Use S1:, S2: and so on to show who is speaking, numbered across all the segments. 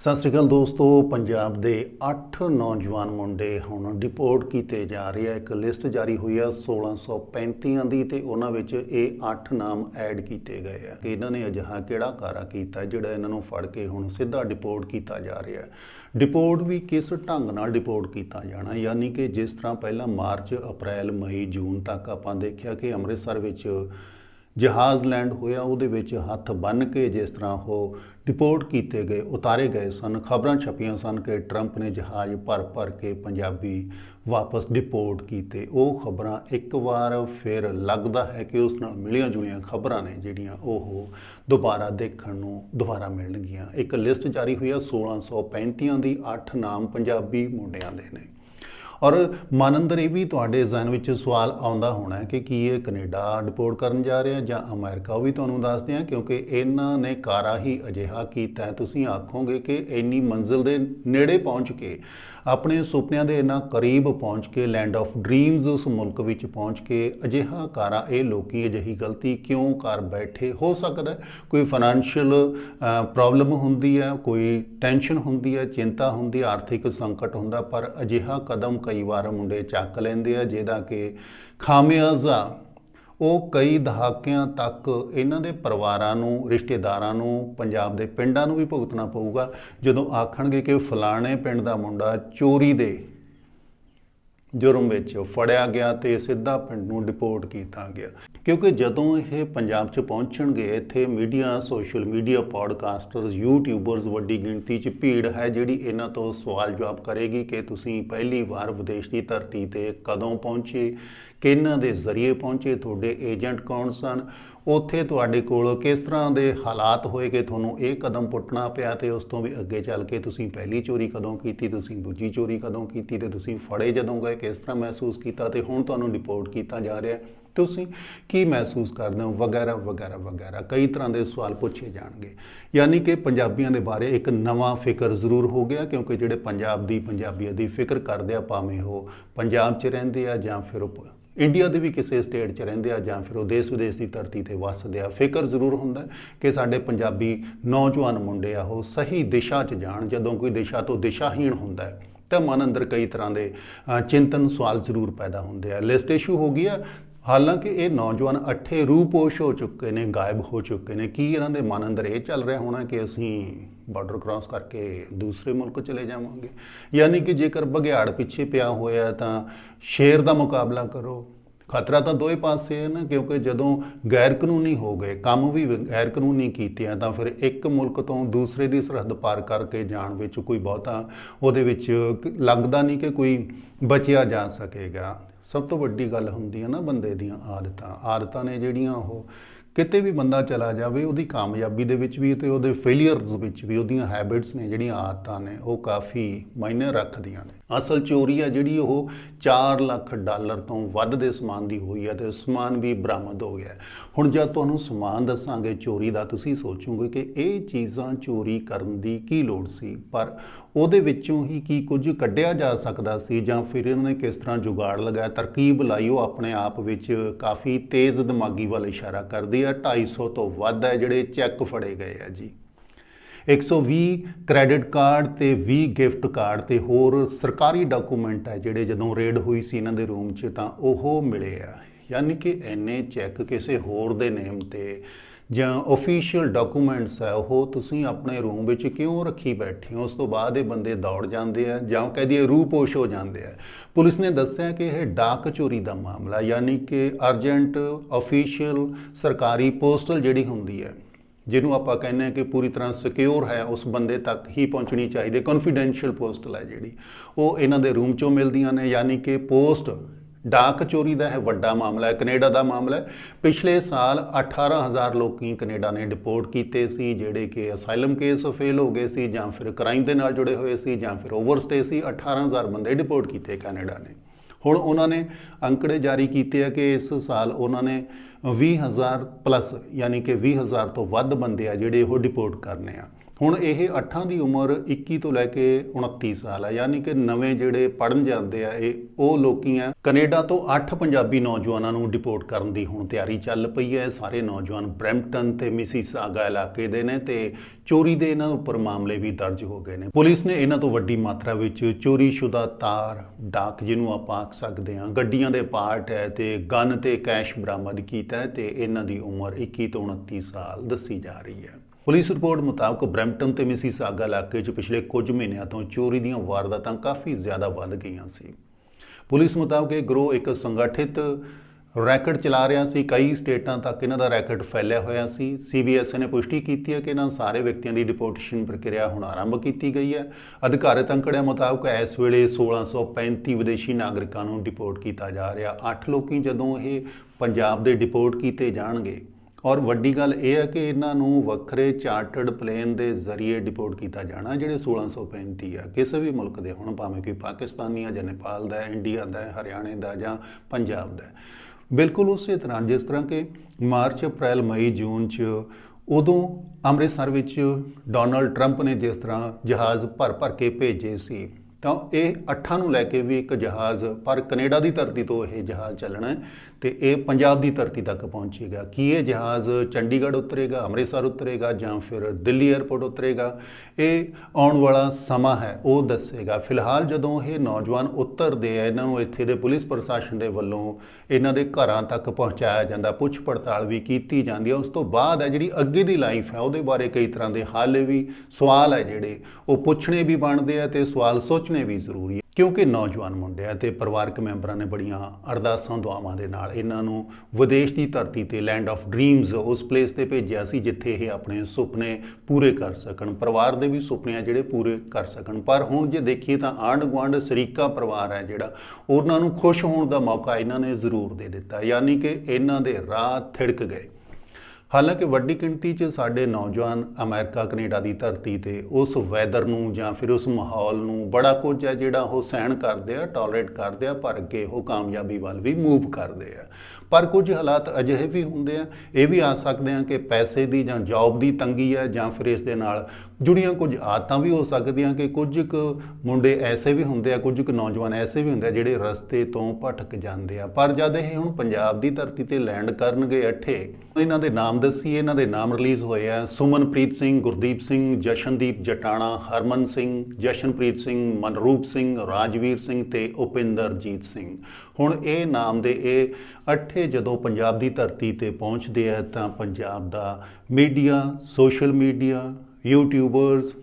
S1: ਸਤਿ ਸ਼੍ਰੀ ਅਕਾਲ ਦੋਸਤੋ, ਪੰਜਾਬ ਦੇ 8 ਨੌਜਵਾਨ ਮੁੰਡੇ ਹੁਣ ਡਿਪੋਰਟ ਕੀਤੇ ਜਾ ਰਹੇ ਆ। ਇੱਕ ਲਿਸਟ ਜਾਰੀ ਹੋਈ ਆ 1635 ਦੀ ਤੇ ਉਹਨਾਂ ਵਿੱਚ ਇਹ 8 ਨਾਮ ਐਡ ਕੀਤੇ ਗਏ ਆ। ਕਿ ਇਹਨਾਂ ਨੇ ਅਜਿਹਾ ਕਿਹੜਾ ਕਾਰਾ ਕੀਤਾ, ਜਿਹੜਾ ਇਹਨਾਂ ਨੂੰ ਫੜ ਕੇ ਹੁਣ ਸਿੱਧਾ ਡਿਪੋਰਟ ਕੀਤਾ ਜਾ ਰਿਹਾ। ਡਿਪੋਰਟ ਵੀ ਕਿਸ ਢੰਗ ਨਾਲ ਡਿਪੋਰਟ ਕੀਤਾ ਜਾਣਾ? ਯਾਨੀ ਕਿ ਜਿਸ ਤਰ੍ਹਾਂ ਪਹਿਲਾਂ ਮਾਰਚ, ਅਪ੍ਰੈਲ, ਮਈ, ਜੂਨ ਤੱਕ ਆਪਾਂ ਦੇਖਿਆ ਕਿ ਅੰਮ੍ਰਿਤਸਰ ਵਿੱਚ ਜਹਾਜ਼ ਲੈਂਡ ਹੋਇਆ, ਉਹਦੇ ਵਿੱਚ ਹੱਥ ਬੰਨ ਕੇ ਜਿਸ ਤਰ੍ਹਾਂ ਉਹ ਡਿਪੋਰਟ ਕੀਤੇ ਗਏ, ਉਤਾਰੇ ਗਏ ਸਨ। ਖਬਰਾਂ ਛਪੀਆਂ ਸਨ ਕਿ ਟਰੰਪ ਨੇ ਜਹਾਜ਼ ਭਰ ਭਰ ਕੇ ਪੰਜਾਬੀ ਵਾਪਸ ਡਿਪੋਰਟ ਕੀਤੇ। ਉਹ ਖਬਰਾਂ ਇੱਕ ਵਾਰ ਫਿਰ ਲੱਗਦਾ ਹੈ ਕਿ ਉਸ ਨਾਲ ਮਿਲੀਆਂ ਜੁਲੀਆਂ ਖਬਰਾਂ ਨੇ, ਜਿਹੜੀਆਂ ਉਹ ਦੁਬਾਰਾ ਦੇਖਣ ਨੂੰ ਦੁਬਾਰਾ ਮਿਲਣਗੀਆਂ। ਇੱਕ ਲਿਸਟ ਜਾਰੀ ਹੋਈ ਹੈ 1635 ਦੀ 8 ਨਾਮ ਪੰਜਾਬੀ ਮੁੰਡਿਆਂ ਦੇ ਨੇ। ਔਰ ਮਨ ਅੰਦਰ ਇਹ ਵੀ ਤੁਹਾਡੇ ਜ਼ਹਨ ਵਿੱਚ ਸਵਾਲ ਆਉਂਦਾ ਹੋਣਾ ਕਿ ਕੀ ਇਹ ਕੈਨੇਡਾ ਡਿਪੋਰਟ ਕਰਨ ਜਾ ਰਿਹਾ ਜਾਂ ਅਮਰੀਕਾ, ਉਹ ਵੀ ਤੁਹਾਨੂੰ ਦੱਸਦੇ ਆ ਕਿਉਂਕਿ ਇਹਨਾਂ ਨੇ ਕਾਰਾ ਹੀ ਅਜਿਹਾ ਕੀਤਾ ਤੁਸੀਂ ਆਖੋਗੇ ਕਿ ਇੰਨੀ ਮੰਜ਼ਿਲ ਦੇ ਨੇੜੇ ਪਹੁੰਚ ਕੇ ਆਪਣੇ ਸੁਪਨਿਆਂ ਦੇ ਇੰਨਾ ਕਰੀਬ ਪਹੁੰਚ ਕੇ ਲੈਂਡ ਆਫ ਡ੍ਰੀਮਸ ਉਸ ਮੁਲਕ ਵਿੱਚ ਪਹੁੰਚ ਕੇ, ਅਜਿਹਾ ਕਾਰਾ ਇਹ ਲੋਕੀ ਅਜਿਹੀ ਗਲਤੀ ਕਿਉਂ ਕਰ ਬੈਠੇ? ਹੋ ਸਕਦਾ ਕੋਈ ਫਾਈਨੈਂਸ਼ੀਅਲ ਪ੍ਰੋਬਲਮ ਹੁੰਦੀ ਹੈ, ਕੋਈ ਟੈਨਸ਼ਨ ਹੁੰਦੀ ਹੈ, ਚਿੰਤਾ ਹੁੰਦੀ ਹੈ, ਆਰਥਿਕ ਸੰਕਟ ਹੁੰਦਾ, ਪਰ ਅਜਿਹਾ ਕਦਮ ਕਈ ਵਾਰ ਮੁੰਡੇ ਚੱਕ ਲੈਂਦੇ ਆ, ਜਿਹਦਾ ਕਿ ਖਾਮਿਆਜ਼ਾ ਉਹ ਕਈ ਦਹਾਕਿਆਂ ਤੱਕ ਇਹਨਾਂ ਦੇ ਪਰਿਵਾਰਾਂ ਨੂੰ, ਰਿਸ਼ਤੇਦਾਰਾਂ ਨੂੰ, ਪੰਜਾਬ ਦੇ ਪਿੰਡਾਂ ਨੂੰ ਵੀ ਭੁਗਤਣਾ ਪਊਗਾ। ਜਦੋਂ ਆਖਣਗੇ ਕਿ ਫਲਾਣੇ ਪਿੰਡ ਦਾ ਮੁੰਡਾ ਚੋਰੀ ਦੇ ਜੁਰਮ ਵਿੱਚ ਫੜਿਆ ਗਿਆ ਤੇ ਸਿੱਧਾ ਪਿੰਡ ਨੂੰ ਡਿਪੋਰਟ ਕੀਤਾ ਗਿਆ। ਕਿਉਂਕਿ ਜਦੋਂ ਇਹ ਪੰਜਾਬ 'ਚ ਪਹੁੰਚਣਗੇ, ਇੱਥੇ media, social media, podcasters, YouTubers ਵੱਡੀ ਗਿਣਤੀ 'ਚ ਭੀੜ ਹੈ, ਜਿਹੜੀ ਇਹਨਾਂ ਤੋਂ ਸਵਾਲ ਜਵਾਬ ਕਰੇਗੀ ਕਿ ਤੁਸੀਂ ਪਹਿਲੀ ਵਾਰ ਵਿਦੇਸ਼ ਦੀ ਧਰਤੀ ਤੇ ਕਦੋਂ ਪਹੁੰਚੇ, ਕਿਹਨਾਂ ਦੇ ਜ਼ਰੀਏ ਪਹੁੰਚੇ, ਤੁਹਾਡੇ ਏਜੰਟ ਕੌਣ ਸਨ, ਉੱਥੇ ਤੁਹਾਡੇ ਕੋਲ ਕਿਸ ਤਰ੍ਹਾਂ ਦੇ ਹਾਲਾਤ ਹੋਏ ਕਿ ਤੁਹਾਨੂੰ ਇਹ ਕਦਮ ਪੁੱਟਣਾ ਪਿਆ ਤੇ ਉਸ ਤੋਂ ਵੀ ਅੱਗੇ ਚੱਲ ਕੇ ਤੁਸੀਂ ਪਹਿਲੀ ਚੋਰੀ ਕਦੋਂ ਕੀਤੀ, ਤੁਸੀਂ ਦੂਜੀ ਚੋਰੀ ਕਦੋਂ ਕੀਤੀ ਤੇ ਤੁਸੀਂ ਫੜੇ ਜਦੋਂ ਗਏ, ਕਿਸ ਤਰ੍ਹਾਂ ਮਹਿਸੂਸ ਕੀਤਾ ਤੇ ਹੁਣ ਤੁਹਾਨੂੰ ਰਿਪੋਰਟ ਕੀਤਾ ਜਾ ਰਿਹਾ ਤੁਸੀਂ ਕੀ ਮਹਿਸੂਸ ਕਰਦੇ ਹੋ? ਵਗੈਰਾ ਵਗੈਰਾ ਵਗੈਰਾ। ਕਈ ਤਰ੍ਹਾਂ ਦੇ ਸਵਾਲ ਪੁੱਛੇ ਜਾਣਗੇ। ਯਾਨੀ ਕਿ ਪੰਜਾਬੀਆਂ ਦੇ ਬਾਰੇ ਇੱਕ ਨਵਾਂ ਫਿਕਰ ਜ਼ਰੂਰ ਹੋ ਗਿਆ, ਕਿਉਂਕਿ ਜਿਹੜੇ ਪੰਜਾਬ ਦੀ ਪੰਜਾਬੀਅਤ ਦੀ ਫਿਕਰ ਕਰਦੇ ਆ, ਭਾਵੇਂ ਉਹ ਪੰਜਾਬ 'ਚ ਰਹਿੰਦੇ ਆ ਜਾਂ ਫਿਰ ਉਹ ਇੰਡੀਆ ਦੇ ਵੀ ਕਿਸੇ ਸਟੇਟ 'ਚ ਰਹਿੰਦੇ ਆ ਜਾਂ ਫਿਰ ਉਹ ਦੇਸ਼ ਵਿਦੇਸ਼ ਦੀ ਧਰਤੀ ਤੇ ਵੱਸਦੇ ਆ, ਫਿਕਰ ਜ਼ਰੂਰ ਹੁੰਦਾ ਕਿ ਸਾਡੇ ਪੰਜਾਬੀ ਨੌਜਵਾਨ ਮੁੰਡੇ ਆ, ਉਹ ਸਹੀ ਦਿਸ਼ਾ 'ਚ ਜਾਣ। ਜਦੋਂ ਕੋਈ ਦਿਸ਼ਾ ਤੋਂ ਦਿਸ਼ਾਹੀਣ ਹੁੰਦਾ ਹੈ, ਤਾਂ ਮਨ ਅੰਦਰ ਕਈ ਤਰ੍ਹਾਂ ਦੇ ਚਿੰਤਨ, ਸਵਾਲ ਜ਼ਰੂਰ ਪੈਦਾ ਹੁੰਦੇ ਆ। ਲਿਸਟ ਇਸ਼ੂ ਹੋ ਗਈ ਆ ਹਾਲਾਂਕਿ ਇਹ ਨੌਜਵਾਨ ਅੱਠੇ ਰੂਪੋਸ਼ ਹੋ ਚੁੱਕੇ ਨੇ, ਗਾਇਬ ਹੋ ਚੁੱਕੇ ਨੇ। ਕੀ ਇਹਨਾਂ ਦੇ ਮਨ ਅੰਦਰ ਇਹ ਚੱਲ ਰਿਹਾ ਹੋਣਾ ਕਿ ਅਸੀਂ ਬਾਰਡਰ ਕ੍ਰਾਸ ਕਰਕੇ ਦੂਸਰੇ ਮੁਲਕ ਚਲੇ ਜਾਵਾਂਗੇ? ਯਾਨੀ ਕਿ ਜੇਕਰ ਬਘਿਆੜ ਪਿੱਛੇ ਪਿਆ ਹੋਇਆ ਤਾਂ ਸ਼ੇਰ ਦਾ ਮੁਕਾਬਲਾ ਕਰੋ। ਖਤਰਾ ਤਾਂ ਦੋਵੇਂ ਪਾਸੇ ਹੈ ਨਾ, ਕਿਉਂਕਿ ਜਦੋਂ ਗੈਰ ਕਾਨੂੰਨੀ ਹੋ ਗਏ, ਕੰਮ ਵੀ ਗੈਰ ਕਾਨੂੰਨੀ ਕੀਤੇ ਆ, ਤਾਂ ਫਿਰ ਇੱਕ ਮੁਲਕ ਤੋਂ ਦੂਸਰੇ ਦੀ ਸਰਹੱਦ ਪਾਰ ਕਰਕੇ ਜਾਣ ਵਿੱਚ ਕੋਈ ਬਹੁਤਾ ਉਹਦੇ ਵਿੱਚ ਲੱਗਦਾ ਨਹੀਂ ਕਿ ਕੋਈ ਬਚਿਆ ਜਾ ਸਕੇਗਾ। ਸਭ ਤੋਂ ਵੱਡੀ ਗੱਲ ਹੁੰਦੀ ਹੈ ਨਾ ਬੰਦੇ ਦੀਆਂ ਆਦਤਾਂ ਆਦਤਾਂ ਨੇ ਜਿਹੜੀਆਂ ਉਹ ਕਿਤੇ ਵੀ ਬੰਦਾ ਚਲਾ ਜਾਵੇ, ਉਹਦੀ ਕਾਮਯਾਬੀ ਦੇ ਵਿੱਚ ਵੀ ਤੇ ਉਹਦੇ ਫੇਲਿਅਰਸ ਵਿੱਚ ਵੀ, ਉਹਦੀਆਂ ਹੈਬਿਟਸ ਨੇ ਜਿਹੜੀਆਂ ਆਦਤਾਂ ਨੇ, ਉਹ ਕਾਫੀ ਮਾਇਨੇ ਰੱਖਦੀਆਂ ਨੇ। ਅਸਲ ਚੋਰੀ ਆ ਜਿਹੜੀ ਉਹ 4 ਲੱਖ ਡਾਲਰ ਤੋਂ ਵੱਧ ਦੇ ਸਮਾਨ ਦੀ ਹੋਈ ਹੈ ਤੇ ਸਮਾਨ ਵੀ ਬਰਾਮਦ ਹੋ ਗਿਆ। ਹੁਣ ਜਦ ਤੁਹਾਨੂੰ ਸਮਾਨ ਦੱਸਾਂਗੇ ਚੋਰੀ ਦਾ, ਤੁਸੀਂ ਸੋਚੋਗੇ ਕਿ ਇਹ ਚੀਜ਼ਾਂ ਚੋਰੀ ਕਰਨ ਦੀ ਕੀ ਲੋੜ ਸੀ? ਪਰ ਉਹਦੇ ਵਿੱਚੋਂ ਹੀ ਕੀ ਕੁਝ ਕੱਢਿਆ ਜਾ ਸਕਦਾ ਸੀ ਜਾਂ ਫਿਰ ਇਹਨਾਂ ਨੇ ਕਿਸ ਤਰ੍ਹਾਂ ਜੁਗਾੜ ਲਗਾਇਆ? ਤਰਕੀਬ ਲਾਈ ਉਹ ਆਪਣੇ ਆਪ ਵਿੱਚ ਕਾਫੀ ਤੇਜ਼ ਦਿਮਾਗੀ ਵੱਲ ਇਸ਼ਾਰਾ ਕਰਦੀ ਹੈ 250 ਤੋਂ ਵੱਧ ਹੈ ਜਿਹੜੇ ਚੈੱਕ ਫੜੇ ਗਏ ਆ ਜੀ। 120 ਕ੍ਰੈਡਿਟ ਕਾਰਡ ਤੇ 20 ਗਿਫਟ ਕਾਰਡ ਤੇ ਹੋਰ ਸਰਕਾਰੀ ਡਾਕੂਮੈਂਟ ਹੈ ਜਿਹੜੇ ਜਦੋਂ ਰੇਡ ਹੋਈ ਸੀ ਇਹਨਾਂ ਦੇ ਰੂਮ 'ਚ ਤਾਂ ਉਹ ਮਿਲੇ ਆ। ਯਾਨੀ ਕਿ ਐਨੇ ਚੈੱਕ ਕਿਸੇ ਹੋਰ ਦੇ ਨੇਮ ਤੇ ਜਾਂ ਅਫੀਸ਼ੀਅਲ ਡਾਕੂਮੈਂਟਸ ਹੈ, ਉਹ ਤੁਸੀਂ ਆਪਣੇ ਰੂਮ ਵਿੱਚ ਕਿਉਂ ਰੱਖੀ ਬੈਠੇ ਹੋ? ਉਸ ਤੋਂ ਬਾਅਦ ਇਹ ਬੰਦੇ ਦੌੜ ਜਾਂਦੇ ਆ ਜਾਂ ਕਹਿ ਦਈਏ ਰੂਪੋਸ਼ ਹੋ ਜਾਂਦੇ ਆ। ਪੁਲਿਸ ਨੇ ਦੱਸਿਆ ਕਿ ਇਹ ਡਾਕ ਚੋਰੀ ਦਾ ਮਾਮਲਾ, ਯਾਨੀ ਕਿ ਅਰਜੈਂਟ ਅਫੀਸ਼ੀਅਲ ਸਰਕਾਰੀ ਪੋਸਟਲ ਜਿਹੜੀ ਹੁੰਦੀ ਹੈ, ਜਿਹਨੂੰ ਆਪਾਂ ਕਹਿੰਦੇ ਹਾਂ ਕਿ ਪੂਰੀ ਤਰ੍ਹਾਂ ਸਿਕਿਉਰ ਹੈ, ਉਸ ਬੰਦੇ ਤੱਕ ਹੀ ਪਹੁੰਚਣੀ ਚਾਹੀਦੀ ਹੈ। ਕੌਨਫੀਡੈਂਸ਼ੀਅਲ ਪੋਸਟਲ ਹੈ ਜਿਹੜੀ, ਉਹ ਇਹਨਾਂ ਦੇ ਰੂਮ ਚੋਂ ਮਿਲਦੀਆਂ ਨੇ, ਯਾਨੀ ਕਿ ਪੋਸਟ ਡਾਕ ਚੋਰੀ ਦਾ ਹੈ ਵੱਡਾ ਮਾਮਲਾ ਹੈ, ਕੈਨੇਡਾ ਦਾ ਮਾਮਲਾ ਹੈ। ਪਿਛਲੇ ਸਾਲ 18000 ਲੋਕੀ ਕੈਨੇਡਾ ਨੇ ਡਿਪੋਰਟ ਕੀਤੇ ਸੀ, ਜਿਹੜੇ ਕਿ ਅਸਾਈਲਮ ਕੇਸ ਫੇਲ ਹੋ ਗਏ ਸੀ ਜਾਂ ਫਿਰ ਕ੍ਰਾਈਮ ਦੇ ਨਾਲ ਜੁੜੇ ਹੋਏ ਸੀ ਜਾਂ ਫਿਰ ਓਵਰਸਟੇ ਸੀ 18000 ਬੰਦੇ ਡਿਪੋਰਟ ਕੀਤੇ ਕੈਨੇਡਾ ਨੇ। ਹੁਣ ਉਹਨਾਂ ਨੇ ਅੰਕੜੇ ਜਾਰੀ ਕੀਤੇ ਆ ਕਿ ਇਸ ਸਾਲ ਉਹਨਾਂ ਨੇ 20000 ਪਲੱਸ ਯਾਨੀ ਕਿ 20000 ਤੋਂ ਵੱਧ ਬੰਦੇ ਆ ਜਿਹੜੇ ਉਹ ਡਿਪੋਰਟ ਕਰਨੇ ਆ। ਹੁਣ ਇਹ ਅੱਠਾਂ ਦੀ ਉਮਰ 21 ਤੋਂ ਲੈ ਕੇ 29 ਸਾਲ ਹੈ ਯਾਨੀ ਕਿ ਨਵੇਂ ਜਿਹੜੇ ਪੜਨ ਜਾਂਦੇ ਆ, ਇਹ ਉਹ ਲੋਕੀ ਆ। ਕੈਨੇਡਾ ਤੋਂ 8 ਪੰਜਾਬੀ ਨੌਜਵਾਨਾਂ ਨੂੰ ਡਿਪੋਰਟ ਕਰਨ ਦੀ ਹੁਣ ਤਿਆਰੀ ਚੱਲ ਪਈ ਹੈ। ਸਾਰੇ ਨੌਜਵਾਨ ਬ੍ਰੈਂਪਟਨ ਤੇ ਮਿਸੀਸਾਗਾ ਇਲਾਕੇ ਦੇ ਨੇ ਤੇ ਚੋਰੀ ਦੇ ਇਹਨਾਂ ਉੱਪਰ ਮਾਮਲੇ ਵੀ ਦਰਜ ਹੋ ਗਏ ਨੇ। ਪੁਲਿਸ ਨੇ ਇਹਨਾਂ ਤੋਂ ਵੱਡੀ ਮਾਤਰਾ ਵਿੱਚ ਚੋਰੀशुदा ਤਾਰ, ਡਾਕ ਜਿਹਨੂੰ ਆਪਾਂ ਆਖ ਸਕਦੇ ਹਾਂ, ਗੱਡੀਆਂ ਦੇ ਪਾਰਟ ਹੈ ਤੇ ਗਨ ਤੇ ਕੈਸ਼ ਬਰਾਮਦ ਕੀਤਾ ਹੈ ਤੇ ਇਹਨਾਂ ਦੀ ਉਮਰ 21 ਤੋਂ 29 ਸਾਲ ਦੱਸੀ ਜਾ ਰਹੀ ਹੈ। ਪੁਲਿਸ ਰਿਪੋਰਟ ਮੁਤਾਬਕ ਬ੍ਰੈਂਪਟਨ ਤੇ ਮਿਸੀਸਾਗਾ ਇਲਾਕੇ 'ਚ ਪਿਛਲੇ ਕੁਝ ਮਹੀਨਿਆਂ ਤੋਂ ਚੋਰੀ ਦੀਆਂ ਵਾਰਦਾਤਾਂ ਕਾਫੀ ਜ਼ਿਆਦਾ ਵੱਧ ਗਈਆਂ ਸੀ। ਪੁਲਿਸ ਮੁਤਾਬਕ ਇਹ ਗਰੋਹ ਇੱਕ ਸੰਗਠਿਤ ਰੈਕਟ ਚਲਾ ਰਿਹਾ ਸੀ। ਕਈ ਸਟੇਟਾਂ ਤੱਕ ਇਹਨਾਂ ਦਾ ਰੈਕਟ ਫੈਲਿਆ ਹੋਇਆ ਸੀ। ਸੀਬੀਐਸ ਨੇ ਪੁਸ਼ਟੀ ਕੀਤੀ ਹੈ ਕਿ ਇਹਨਾਂ ਸਾਰੇ ਵਿਅਕਤੀਆਂ ਦੀ ਡਿਪੋਰਟੇਸ਼ਨ ਪ੍ਰਕਿਰਿਆ ਹੁਣ ਆਰੰਭ ਕੀਤੀ ਗਈ ਹੈ। ਅਧਿਕਾਰਤ ਅੰਕੜਿਆਂ ਮੁਤਾਬਕ ਇਸ ਵੇਲੇ 1635 ਵਿਦੇਸ਼ੀ ਨਾਗਰਿਕਾਂ ਨੂੰ ਡਿਪੋਰਟ ਕੀਤਾ ਜਾ ਰਿਹਾ। 8 ਲੋਕੀ ਜਦੋਂ ਇਹ ਪੰਜਾਬ ਦੇ ਡਿਪੋਰਟ ਕੀਤੇ ਜਾਣਗੇ। ਔਰ ਵੱਡੀ ਗੱਲ ਇਹ ਹੈ ਕਿ ਇਹਨਾਂ ਨੂੰ ਵੱਖਰੇ ਚਾਰਟਰਡ ਪਲੇਨ ਦੇ ਜ਼ਰੀਏ ਡਿਪੋਰਟ ਕੀਤਾ ਜਾਣਾ, ਜਿਹੜੇ 1635 ਆ, ਕਿਸੇ ਵੀ ਮੁਲਕ ਦੇ ਹੁਣ, ਭਾਵੇਂ ਕੋਈ ਪਾਕਿਸਤਾਨੀ ਆ ਜਾਂ ਨੇਪਾਲ ਦਾ ਇੰਡੀਆ ਦਾ ਹਰਿਆਣੇ ਦਾ ਜਾਂ ਪੰਜਾਬ ਦਾ ਬਿਲਕੁਲ ਉਸੇ ਤਰ੍ਹਾਂ, ਜਿਸ ਤਰ੍ਹਾਂ ਕਿ ਮਾਰਚ, ਅਪ੍ਰੈਲ, ਮਈ, ਜੂਨ ਚ ਉਦੋਂ ਅੰਮ੍ਰਿਤਸਰ ਵਿੱਚ ਡੋਨਲਡ ਟਰੰਪ ਨੇ ਜਿਸ ਤਰ੍ਹਾਂ ਜਹਾਜ਼ ਭਰ ਭਰ ਕੇ ਭੇਜੇ ਸੀ, ਤਾਂ ਇਹ ਅੱਠਾਂ ਨੂੰ ਲੈ ਕੇ ਵੀ ਇੱਕ ਜਹਾਜ਼, ਪਰ ਕੈਨੇਡਾ ਦੀ ਧਰਤੀ ਤੋਂ ਇਹ ਜਹਾਜ਼ ਚੱਲਣਾ ਤੇ ਇਹ ਪੰਜਾਬ ਦੀ ਧਰਤੀ ਤੱਕ ਪਹੁੰਚੇਗਾ। ਕੀ ਇਹ ਜਹਾਜ਼ ਚੰਡੀਗੜ੍ਹ ਉਤਰੇਗਾ, ਅੰਮ੍ਰਿਤਸਰ ਉਤਰੇਗਾ ਜਾਂ ਫਿਰ ਦਿੱਲੀ 에ਅਰਪੋਰਟ ਉਤਰੇਗਾ? ਇਹ ਆਉਣ ਵਾਲਾ ਸਮਾਂ ਹੈ, ਉਹ ਦੱਸੇਗਾ। ਫਿਲਹਾਲ ਜਦੋਂ ਇਹ ਨੌਜਵਾਨ ਉਤਰਦੇ ਆ, ਇਹਨਾਂ ਨੂੰ ਇੱਥੇ ਦੇ ਪੁਲਿਸ ਪ੍ਰਸ਼ਾਸਨ ਦੇ ਵੱਲੋਂ ਇਹਨਾਂ ਦੇ ਘਰਾਂ ਤੱਕ ਪਹੁੰਚਾਇਆ ਜਾਂਦਾ। ਪੁੱਛ ਪੜਤਾਲ ਵੀ ਕੀਤੀ ਜਾਂਦੀ ਹੈ ਉਸ ਤੋਂ ਬਾਅਦ ਹੈ, ਜਿਹੜੀ ਅੱਗੇ ਦੀ ਲਾਈਫ ਹੈ, ਉਹਦੇ ਬਾਰੇ ਕਈ ਤਰ੍ਹਾਂ ਦੇ ਹਾਲੇ ਵੀ ਸਵਾਲ ਹੈ ਜਿਹੜੇ। ਉਹ ਪੁੱਛਣੇ ਵੀ ਬਣਦੇ ਆ ਤੇ ਸਵਾਲ ਸੋਚਣੇ ਵੀ ਜ਼ਰੂਰੀ ਹੈ ਕਿਉਂਕਿ ਨੌਜਵਾਨ ਮੁੰਡੇ ਆ ਤੇ ਪਰਿਵਾਰਕ ਮੈਂਬਰਾਂ ਨੇ ਬੜੀਆਂ ਅਰਦਾਸਾਂ, ਦੁਆਵਾਂ ਦੇ ਨਾਲ ਇਹਨਾਂ ਨੂੰ ਵਿਦੇਸ਼ ਦੀ ਧਰਤੀ ਤੇ ਲੈਂਡ ਆਫ ਡ੍ਰੀਮਸ ਉਸ ਪਲੇਸ ਤੇ ਭੇਜਿਆ ਸੀ ਜਿੱਥੇ ਇਹ ਆਪਣੇ ਸੁਪਨੇ ਪੂਰੇ ਕਰ ਸਕਣ। ਪਰਿਵਾਰ ਦੇ ਵੀ ਸੁਪਨੇ ਆ ਜਿਹੜੇ ਪੂਰੇ ਕਰ ਸਕਣ। ਪਰ ਹੁਣ ਜੇ ਦੇਖੀਏ ਤਾਂ ਆਂਢ ਗੁਆਂਢ ਸਰੀਕਾ ਪਰਿਵਾਰ ਹੈ ਜਿਹੜਾ, ਉਹਨਾਂ ਨੂੰ ਖੁਸ਼ ਹੋਣ ਦਾ ਮੌਕਾ ਇਹਨਾਂ ਨੇ ਜ਼ਰੂਰ ਦੇ ਦਿੱਤਾ। ਯਾਨੀ ਕਿ ਇਹਨਾਂ ਦੇ ਰਾਹ ਥਿੜਕ ਗਏ। ਹਾਲਾਂਕਿ ਵੱਡੀ ਗਿਣਤੀ 'ਚ ਸਾਡੇ ਨੌਜਵਾਨ ਅਮਰੀਕਾ, ਕੈਨੇਡਾ ਦੀ ਧਰਤੀ ਤੇ ਉਸ ਵੈਦਰ ਨੂੰ ਜਾਂ ਫਿਰ ਉਸ ਮਾਹੌਲ ਨੂੰ ਬੜਾ ਕੁਝ ਹੈ ਜਿਹੜਾ ਉਹ ਸਹਿਣ ਕਰਦੇ ਆ ਟੋਲਰੇਟ ਕਰਦੇ ਆ, ਪਰ ਅੱਗੇ ਉਹ ਕਾਮਯਾਬੀ ਵੱਲ ਵੀ ਮੂਵ ਕਰਦੇ ਆ। ਪਰ ਕੁਝ ਹਾਲਾਤ ਅਜਿਹੇ ਵੀ ਹੁੰਦੇ ਆ, ਇਹ ਵੀ ਆ ਸਕਦੇ ਆ ਕਿ ਪੈਸੇ ਦੀ ਜਾਂ ਜੌਬ ਦੀ ਤੰਗੀ ਹੈ ਜਾਂ ਫਿਰ ਇਸ ਦੇ ਨਾਲ ਜੁੜੀਆਂ ਕੁਝ ਆਦਤਾਂ ਵੀ ਹੋ ਸਕਦੀਆਂ ਕਿ ਕੁਝ ਕੁ ਮੁੰਡੇ ਐਸੇ ਵੀ ਹੁੰਦੇ ਆ, ਕੁਝ ਕੁ ਨੌਜਵਾਨ ਐਸੇ ਵੀ ਹੁੰਦੇ ਆ ਜਿਹੜੇ ਰਸਤੇ ਤੋਂ ਭਟਕ ਜਾਂਦੇ ਆ। ਪਰ ਜਦ ਇਹ ਹੁਣ ਪੰਜਾਬ ਦੀ ਧਰਤੀ ਤੇ ਲੈਂਡ ਕਰਨਗੇ ਅੱਠੇ ਇਹਨਾਂ ਦੇ ਨਾਮ ਦੱਸੀ ਇਹਨਾਂ ਦੇ ਨਾਮ ਰਿਲੀਜ਼ ਹੋਏ ਆ ਸੁਮਨਪ੍ਰੀਤ ਸਿੰਘ, ਗੁਰਦੀਪ ਸਿੰਘ, ਜਸ਼ਨਦੀਪ ਜਟਾਣਾ, ਹਰਮਨ ਸਿੰਘ, ਜਸ਼ਨਪ੍ਰੀਤ ਸਿੰਘ, ਮਨਰੂਪ ਸਿੰਘ, ਰਾਜਵੀਰ ਸਿੰਘ ਤੇ ਉਪਿੰਦਰਜੀਤ ਸਿੰਘ। ਹੁਣ ਇਹ ਨਾਮ ਦੇ ਇਹ ਅੱਠੇ ਜਦੋਂ ਪੰਜਾਬ ਦੀ ਧਰਤੀ ਤੇ ਪਹੁੰਚਦੇ ਆ ਤਾਂ ਪੰਜਾਬ ਦਾ ਮੀਡੀਆ ਸੋਸ਼ਲ ਮੀਡੀਆ ਯੂਟਿਊਬਰਸ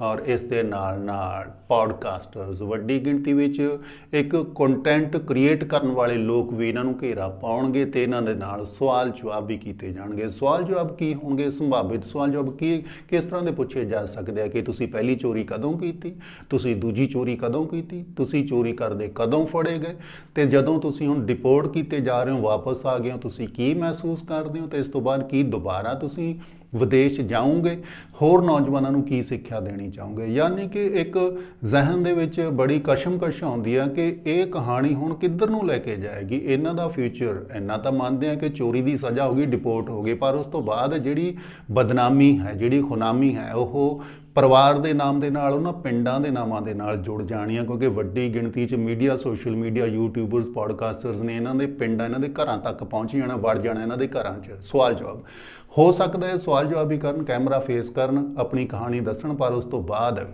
S1: ਔਰ ਇਸ ਦੇ ਨਾਲ ਨਾਲ ਪੋਡਕਾਸਟਰਸ ਵੱਡੀ ਗਿਣਤੀ ਵਿੱਚ ਇੱਕ ਕੰਟੈਂਟ ਕ੍ਰੀਏਟ ਕਰਨ ਵਾਲੇ ਲੋਕ ਵੀ ਇਹਨਾਂ ਨੂੰ ਘੇਰਾ ਪਾਉਣਗੇ ਤੇ ਇਹਨਾਂ ਦੇ ਨਾਲ ਸਵਾਲ ਜਵਾਬ ਵੀ ਕੀਤੇ ਜਾਣਗੇ। ਸਵਾਲ ਜਵਾਬ ਕੀ ਹੋਣਗੇ? ਸੰਭਾਵਿਤ ਸਵਾਲ ਜਵਾਬ ਕੀ, ਕਿਸ ਤਰ੍ਹਾਂ ਦੇ ਪੁੱਛੇ ਜਾ ਸਕਦੇ ਆ ਕਿ ਤੁਸੀਂ ਪਹਿਲੀ ਚੋਰੀ ਕਦੋਂ ਕੀਤੀ? ਤੁਸੀਂ ਦੂਜੀ ਚੋਰੀ ਕਦੋਂ ਕੀਤੀ? ਤੁਸੀਂ ਚੋਰੀ ਕਰਦੇ ਕਦੋਂ ਫੜੇ ਗਏ? ਤੇ ਜਦੋਂ ਤੁਸੀਂ ਹੁਣ ਡਿਪੋਰਟ ਕੀਤੇ ਜਾ ਰਹੇ ਹੋ, ਵਾਪਸ ਆ ਗਏ ਹੋ, ਤੁਸੀਂ ਕੀ ਮਹਿਸੂਸ ਕਰਦੇ ਹੋ? ਤੇ ਇਸ ਤੋਂ ਬਾਅਦ ਕੀ ਦੁਬਾਰਾ ਤੁਸੀਂ ਵਿਦੇਸ਼ ਜਾਓਗੇ, ਹੋਰ ਨੌਜਵਾਨਾਂ ਨੂੰ ਕੀ ਸਿੱਖਿਆ ਦੇਣੀ ਚਾਹੋਗੇ? ਯਾਨੀ ਕਿ ਇੱਕ ਜ਼ਿਹਨ ਦੇ ਵਿੱਚ ਬੜੀ ਕਸ਼ਮਕਸ਼ ਆਉਂਦੀ ਆ ਕਿ ਇਹ ਕਹਾਣੀ ਹੁਣ ਕਿੱਧਰ ਨੂੰ ਲੈ ਕੇ ਜਾਏਗੀ? ਇਹਨਾਂ ਦਾ ਫਿਊਚਰ ਇੰਨਾ ਤਾਂ ਮੰਨਦੇ ਆ ਕਿ ਚੋਰੀ ਦੀ ਸਜ਼ਾ ਹੋ ਗਈ ਡਿਪੋਰਟ ਹੋ ਗਏ, ਪਰ ਉਸ ਤੋਂ ਬਾਅਦ ਜਿਹੜੀ ਬਦਨਾਮੀ ਹੈ, ਜਿਹੜੀ ਖੁਨਾਮੀ ਹੈ, ਉਹ ਪਰਿਵਾਰ ਦੇ ਨਾਮ ਦੇ ਨਾਲ, ਉਹਨਾਂ ਪਿੰਡਾਂ ਦੇ ਨਾਮਾਂ ਦੇ ਨਾਲ ਜੁੜ ਜਾਣੀਆਂ, ਕਿਉਂਕਿ ਵੱਡੀ ਗਿਣਤੀ 'ਚ media, social media, YouTubers, podcasters ਨੇ ਇਹਨਾਂ ਦੇ ਪਿੰਡਾਂ, ਇਹਨਾਂ ਦੇ ਘਰਾਂ ਤੱਕ ਪਹੁੰਚ ਜਾਣਾ, ਵੜ ਜਾਣਾ ਇਹਨਾਂ ਦੇ ਘਰਾਂ 'ਚ। ਸਵਾਲ ਜਵਾਬ। ਹੋ ਸਕਦਾ ਹੈ ਸਵਾਲ ਜਵਾਬ ਵੀ ਕਰਨ, ਕੈਮਰਾ ਫੇਸ ਕਰਨ, ਆਪਣੀ ਕਹਾਣੀ ਦੱਸਣ, ਪਰ ਉਸ ਤੋਂ ਬਾਅਦ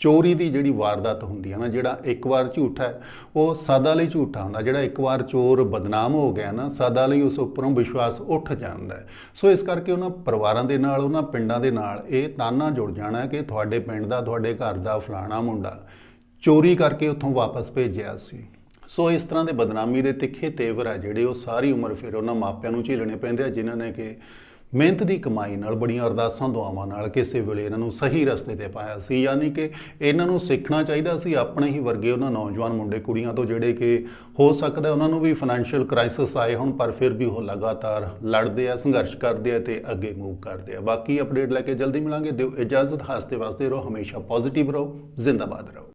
S1: ਚੋਰੀ ਦੀ ਜਿਹੜੀ ਵਾਰਦਾਤ ਹੁੰਦੀ ਹੈ ਨਾ, ਜਿਹੜਾ ਇੱਕ ਵਾਰ ਝੂਠਾ ਹੈ, ਉਹ ਸਦਾ ਲਈ ਝੂਠਾ ਹੁੰਦਾ, ਜਿਹੜਾ ਇੱਕ ਵਾਰ ਚੋਰ ਬਦਨਾਮ ਹੋ ਗਿਆ ਨਾ, ਸਦਾ ਲਈ ਉਸ ਉੱਪਰੋਂ ਵਿਸ਼ਵਾਸ ਉੱਠ ਜਾਂਦਾ ਹੈ। ਸੋ ਇਸ ਕਰਕੇ ਉਹਨਾਂ ਪਰਿਵਾਰਾਂ ਦੇ ਨਾਲ, ਉਹਨਾਂ ਪਿੰਡਾਂ ਦੇ ਨਾਲ ਇਹ ਤਾਨਾ ਜੁੜ ਜਾਣਾ ਕਿ ਤੁਹਾਡੇ ਪਿੰਡ ਦਾ, ਤੁਹਾਡੇ ਘਰ ਦਾ ਫਲਾਣਾ ਮੁੰਡਾ ਚੋਰੀ ਕਰਕੇ ਉੱਥੋਂ ਵਾਪਸ ਭੇਜਿਆ ਸੀ। ਸੋ ਇਸ ਤਰ੍ਹਾਂ ਦੇ ਬਦਨਾਮੀ ਦੇ ਤਿੱਖੇ ਤੇਵਰ ਆ ਜਿਹੜੇ ਉਹ ਸਾਰੀ ਉਮਰ ਫਿਰ ਉਹਨਾਂ ਮਾਪਿਆਂ ਨੂੰ ਝੇਲਣੇ ਪੈਂਦੇ ਆ, ਜਿਨ੍ਹਾਂ ਨੇ ਕਿ ਮਿਹਨਤ ਦੀ ਕਮਾਈ ਨਾਲ, ਬੜੀਆਂ ਅਰਦਾਸਾਂ, ਦੁਆਵਾਂ ਨਾਲ ਕਿਸੇ ਵੇਲੇ ਇਹਨਾਂ ਨੂੰ ਸਹੀ ਰਸਤੇ ਤੇ ਪਾਇਆ ਸੀ। ਯਾਨੀ ਕਿ ਇਹਨਾਂ ਨੂੰ ਸਿੱਖਣਾ ਚਾਹੀਦਾ ਸੀ, ਆਪਣੇ ਹੀ ਵਰਗੇ ਉਹਨਾਂ ਨੌਜਵਾਨ ਮੁੰਡੇ, ਕੁੜੀਆਂ ਤੋਂ ਜਿਹੜੇ ਕਿ ਹੋ ਸਕਦਾ ਉਹਨਾਂ ਨੂੰ ਵੀ ਫਾਈਨੈਂਸ਼ੀਅਲ ਕ੍ਰਾਈਸਿਸ ਆਏ ਹੁਣ, ਪਰ ਫਿਰ ਵੀ ਉਹ ਲਗਾਤਾਰ ਲੜਦੇ ਆ, ਸੰਘਰਸ਼ ਕਰਦੇ ਆ ਤੇ ਅੱਗੇ ਮੂਵ ਕਰਦੇ ਆ। ਬਾਕੀ ਅਪਡੇਟ ਲੈ ਕੇ ਜਲਦੀ ਮਿਲਾਂਗੇ। ਦਿਓ ਇਜਾਜ਼ਤ ਹੱਸਦੇ ਵਾਸਤੇ ਰਹੋ, ਹਮੇਸ਼ਾ ਪੋਜ਼ਿਟਿਵ ਰਹੋ, ਜ਼ਿੰਦਾਬਾਦ ਰਹੋ।